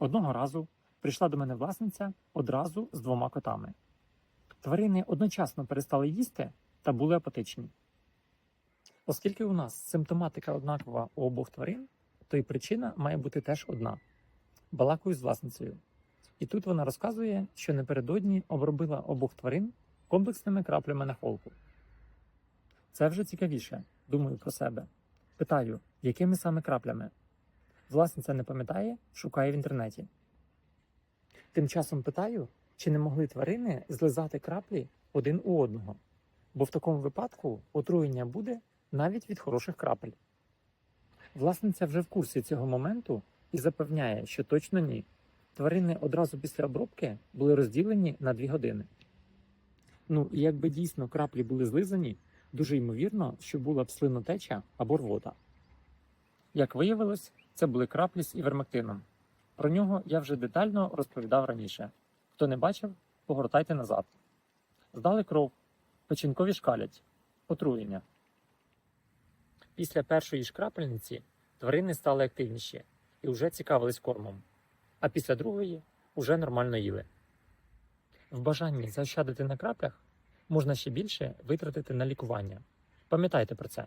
Одного разу прийшла до мене власниця одразу з двома котами. Тварини одночасно перестали їсти та були апатичні. Оскільки у нас симптоматика однакова у обох тварин, то і причина має бути теж одна. Балакую з власницею. І тут вона розказує, що напередодні обробила обох тварин комплексними краплями на холку. Це вже цікавіше, думаю про себе. Питаю, якими саме краплями? Власниця не пам'ятає, шукає в інтернеті. Тим часом питаю, чи не могли тварини злизати краплі один у одного, бо в такому випадку отруєння буде навіть від хороших крапель. Власниця вже в курсі цього моменту і запевняє, що точно ні. Тварини одразу після обробки були розділені на дві години. Ну і якби дійсно краплі були злизані, дуже ймовірно, що була б слинотеча або рвота. Як виявилось, це були краплі з івермектином. Про нього я вже детально розповідав раніше. Хто не бачив, погортайте назад. Здали кров, печінкові шкалять, отруєння. Після першої ж крапельниці тварини стали активніші і вже цікавились кормом, а після другої вже нормально їли. В бажанні заощадити на краплях можна ще більше витратити на лікування. Пам'ятайте про це.